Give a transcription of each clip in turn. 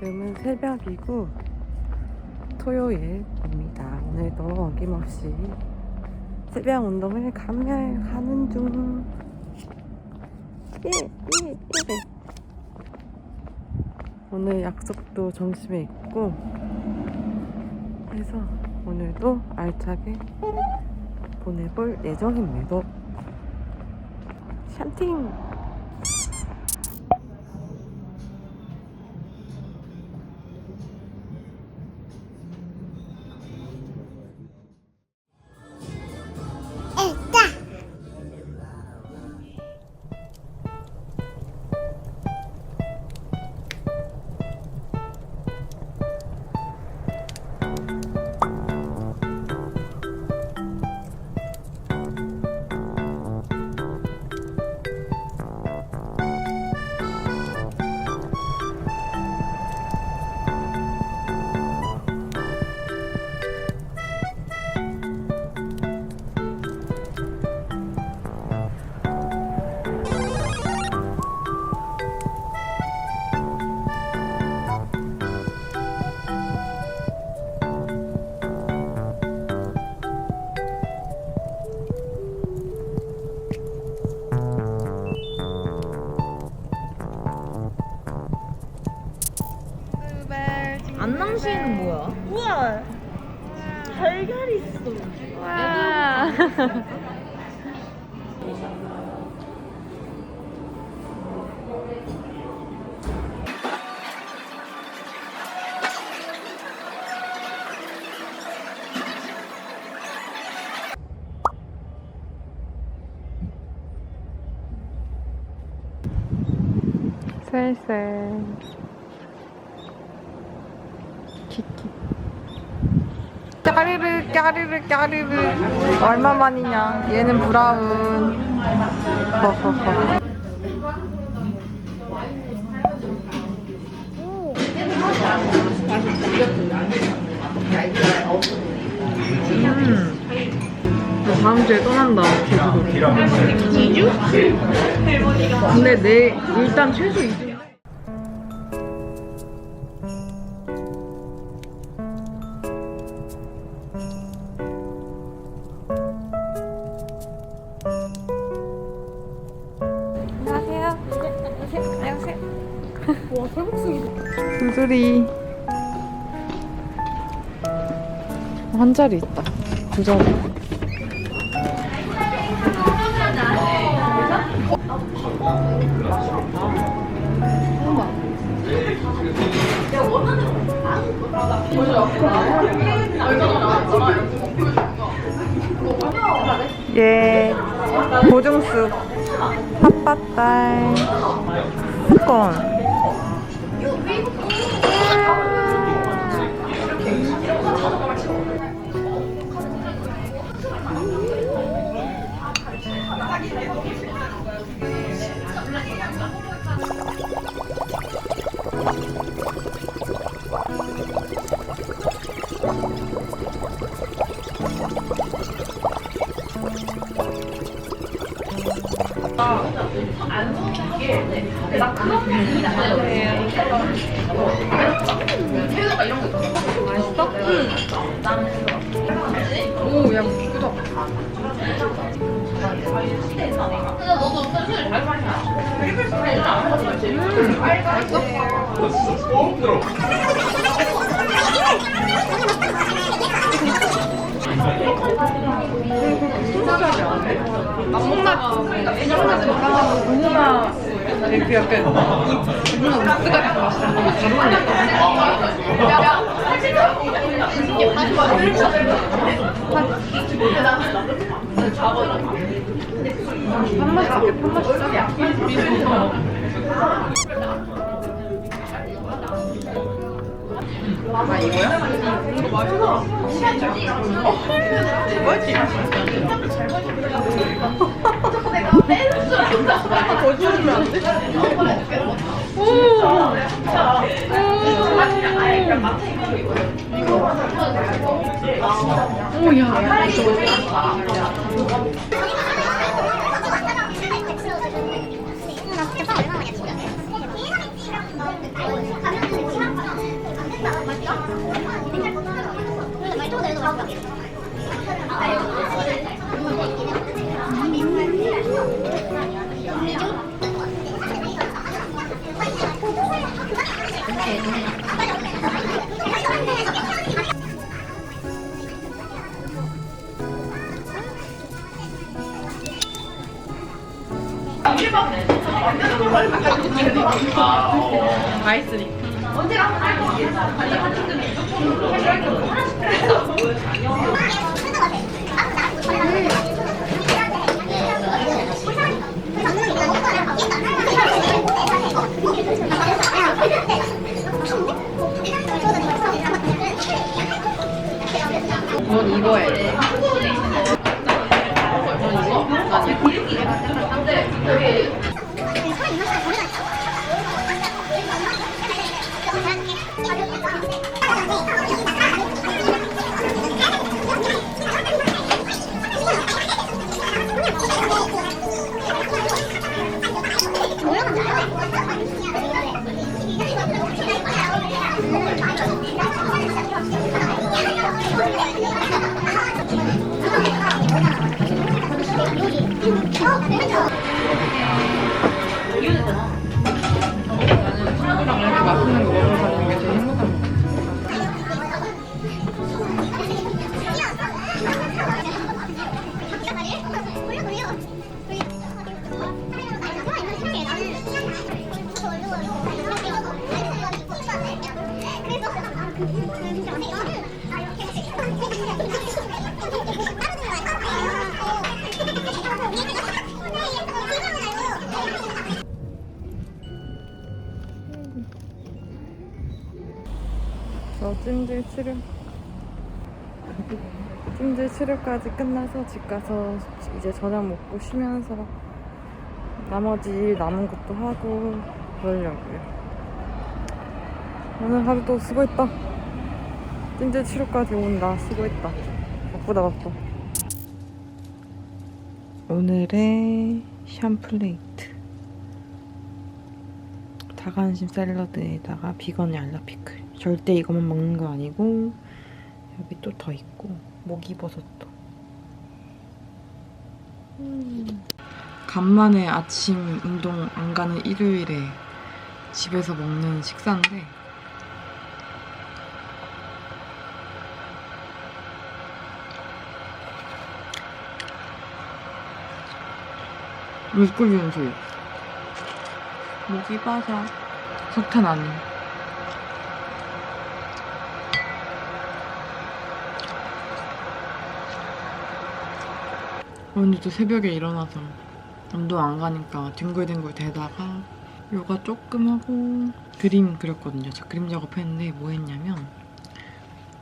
지금은 새벽이고 토요일입니다. 오늘도 어김없이 새벽 운동을 가는 중. 예, 예, 예. 오늘 약속도 점심에 있고 해서 오늘도 알차게 보내볼 예정입니다. 샴팅! 셀셀 키키 까르르 까르르 까르르. 얼마만이냐? 얘는 브라운. 허허허 음. 다음 주에 떠난다 제주도 2주? 근데 내 일단 최소 2주 안녕하세요. 안녕하세요. 와, 설국숭이. 두드리. 한 자리 있다. 두 자리. 예. 보증수. 핫바딸. 스콘. 너무나 되게 약간 판맛 줄게. 아, 이거야? 맛있어. 맛있지? 이 오! 오! 야. 나진 많이 친구야. 맛 있으니. 넌 이거 저 찜질 치료. 찜질 치료까지 끝나서 집 가서 이제 저녁 먹고 쉬면서 나머지 일 남은 것도 하고 그러려고요. 오늘 하루도 수고했다. 찜질 치료까지 온다. 수고했다. 바쁘다 바빠. 오늘의 샴플레이트 닭안심 샐러드에다가 비건 얄라 피클. 절대 이것만 먹는 거 아니고 여기 또 더 있고 목이버섯도. 음. 간만에 아침 운동 안 가는 일요일에 집에서 먹는 식사인데 물 끓이는 소리. 목이 빠져. 석탄 아닌. 오늘도 새벽에 일어나서 운동 안 가니까 뒹굴뒹굴 대다가 요가 조금 하고 그림 그렸거든요. 저 그림 작업했는데 뭐 했냐면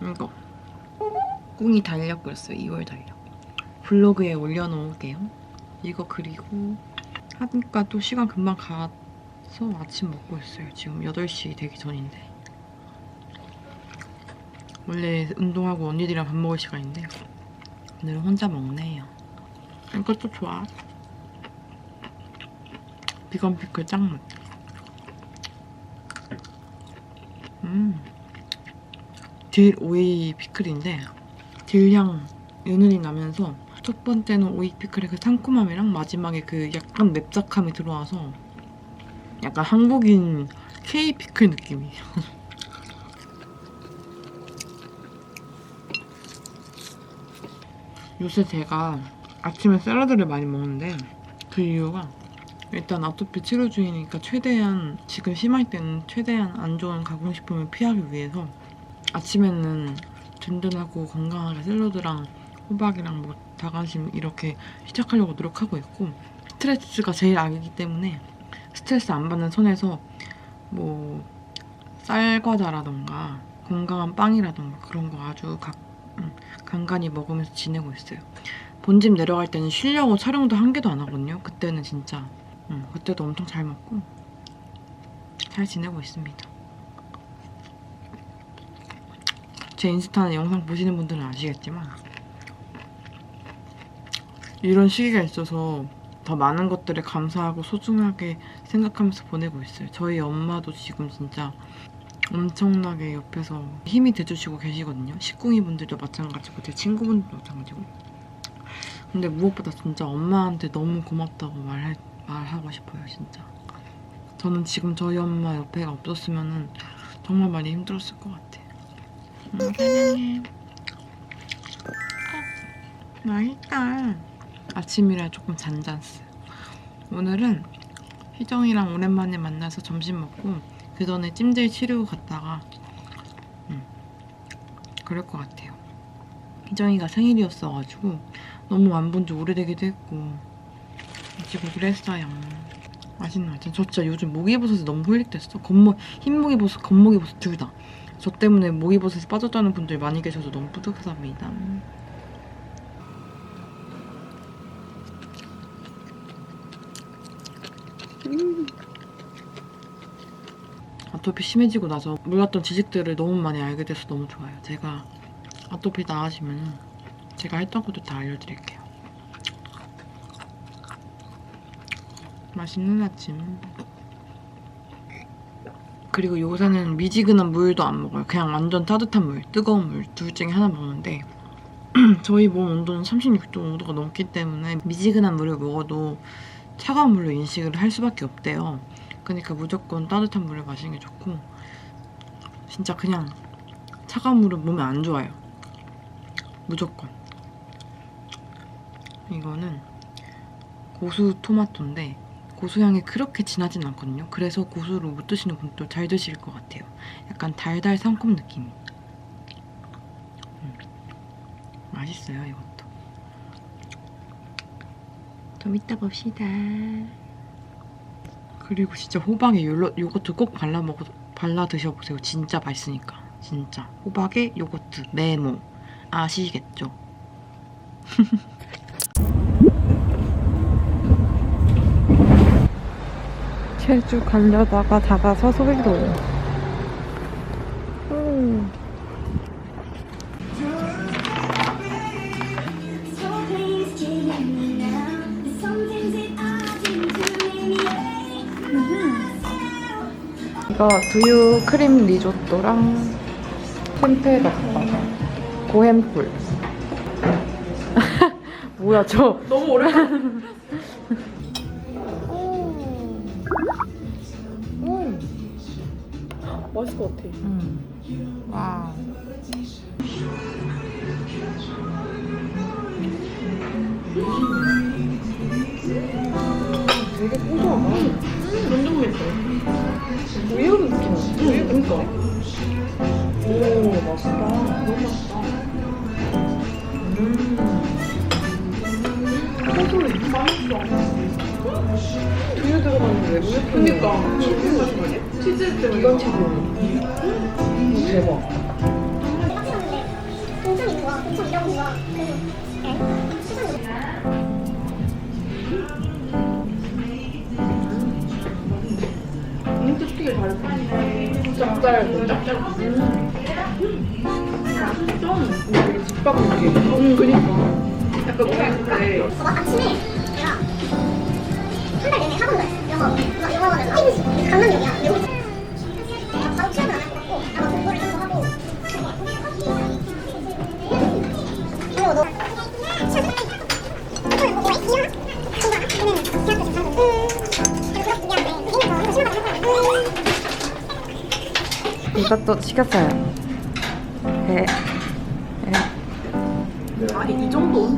이거 꿍이 달력 그렸어요. 2월 달력. 블로그에 올려놓을게요. 이거 그리고 하니까 또 시간 금방 가 서 아침 먹고 있어요. 지금 8시 되기 전인데. 원래 운동하고 언니들이랑 밥 먹을 시간인데 오늘은 혼자 먹네요. 이것도 좋아. 비건 피클 짱맛. 음. 딜 오이 피클인데 딜향 은은히 나면서 첫 번째는 오이 피클의 그 상큼함이랑 마지막에 그 약간 맵작함이 들어와서 약간 한국인 K 피클 느낌이에요. 요새 제가 아침에 샐러드를 많이 먹는데 그 이유가 일단 아토피 치료 중이니까 최대한 지금 심할 때는 최대한 안 좋은 가공식품을 피하기 위해서 아침에는 든든하고 건강하게 샐러드랑 호박이랑 뭐 닭안심 이렇게 시작하려고 노력하고 있고 스트레스가 제일 악이기 때문에 스트레스 안 받는 선에서 뭐 쌀과자라던가 건강한 빵이라던가 그런 거 아주 각, 음, 간간히 먹으면서 지내고 있어요. 본집 내려갈 때는 쉬려고 촬영도 한 개도 안 하거든요. 그때는 진짜 음, 그때도 엄청 잘 먹고 잘 지내고 있습니다. 제 인스타는 영상 보시는 분들은 아시겠지만 이런 시기가 있어서 더 많은 것들을 감사하고 소중하게 생각하면서 보내고 있어요. 저희 엄마도 지금 진짜 엄청나게 옆에서 힘이 돼주시고 계시거든요. 식구이 분들도 마찬가지고 제 친구분들도 마찬가지고. 근데 무엇보다 진짜 엄마한테 너무 고맙다고 말해, 말하고 싶어요, 진짜. 저는 지금 저희 엄마 옆에가 없었으면 정말 많이 힘들었을 것 같아요. 음, 사랑해. 맛있다. 아침이라 조금 잔잔스. 오늘은 희정이랑 오랜만에 만나서 점심 먹고 그 전에 찜질 치료고 갔다가 음, 그럴 것 같아요. 희정이가 생일이었어가지고 너무 안 본 지 오래되기도 했고 지고기를 했어요. 맛있는 것 같아요. 저 진짜 요즘 목이버섯이 너무 홀릭됐어. 겉목, 흰목이버섯, 겉목이버섯 둘 다. 저 때문에 목이버섯에 빠졌다는 분들 많이 계셔서 너무 뿌듯합니다. 아토피 심해지고 나서 몰랐던 지식들을 너무 많이 알게 돼서 너무 좋아요. 제가 아토피 나아지면 제가 했던 것도 다 알려드릴게요. 맛있는 아침. 그리고 요새는 미지근한 물도 안 먹어요. 그냥 완전 따뜻한 물, 뜨거운 물 둘 중에 하나 먹는데 저희 몸 온도는 36도 5도가 넘기 때문에 미지근한 물을 먹어도 차가운 물로 인식을 할 수밖에 없대요. 그러니까 무조건 따뜻한 물을 마시는 게 좋고 진짜 그냥 차가운 물은 몸에 안 좋아요. 무조건. 이거는 고수 토마토인데 고수향이 그렇게 진하진 않거든요. 그래서 고수를 못 드시는 분도 잘 드실 것 같아요. 약간 달달 상콤 느낌이. 음. 맛있어요 이것도. 좀 이따 봅시다. 그리고 진짜 호박에 요러, 요거트 꼭 발라 먹어 발라 드셔보세요. 진짜 맛있으니까. 진짜 호박에 요거트 메모 아시겠죠? 제주 가려다가 다가서 소리로. 이거 두유 크림 리조또랑 템페 덮밥 고햄풀 뭐야 저 너무 오래 맛있을 것 같아. 음. 와 되게 고소하다. 완전 맛있어. 우유 느낌. 우유 그니까. 오, 맛있다. 너무 맛있다. 음. 고소해. 맛있어. 두유 들어가는데 왜 우유 그니까. 치즈 나네? 치즈 때문에. 이건 치즈. 음, 대박. 굉장히 좋아. 엄청 이런 거 좋아. 그래서 진짜 튀길 잘했어. 짭짤, 짭짤. 음. 좀 되게 집밥 느낌. 음, 그니까. 약간 우리 그때 봐봐 아침에 내가 한달 내내 학원 다녔어 영어 아이지 강남역이야 이것도 시켰어요 네. 아, 이 정도?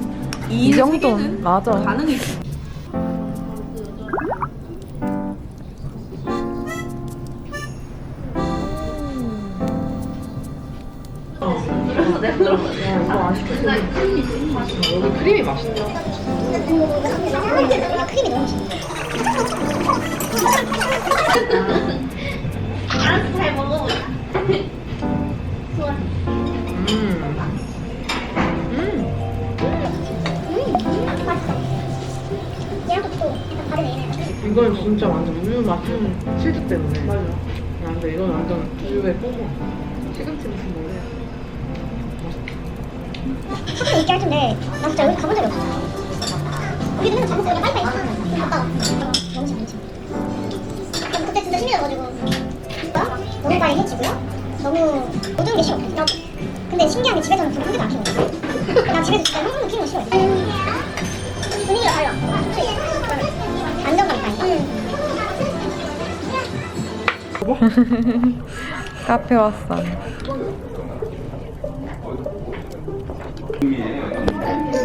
이 정도 맞아 가능해. 여기 크림이 맛있다. 크림이 너무 잘 먹어보자 좋아 음. 맛있어 또 약간 다른 애네 이건 진짜 완전 우유 맛은 치즈 때문에. 맞아. 완전 이건 완전 우유의 뽀뽀 시금치 무슨 노래? 조금 얘기할 텐데 나 진짜 여기 가본 적이 없어. 우리는 잘못 여기 하이파이 갔다가 너무 재밌지 그때 진짜 심해져가지고 빨리 해지고요. 너무 모든 게 싫어. 나 근데 신기한 게 집에서는 불안 켜는 거야. 나 집에서 진짜 항상 켜는 거 싫어해. 분위기가 달라. 안정감 있다니까. 카페 왔어.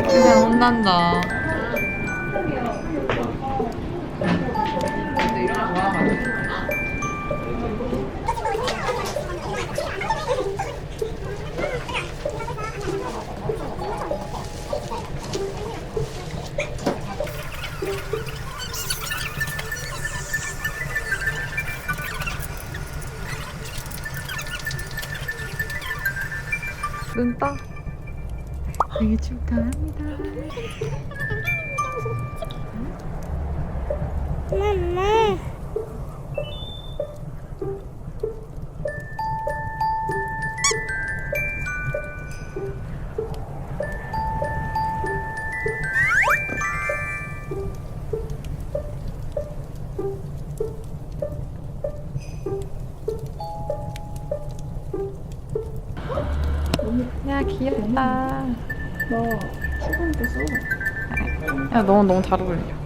그냥 혼난다. 눈 떠. 생일 축하합니다. 엄마. 너 출근 때 써. 야너 너무 잘 어울려.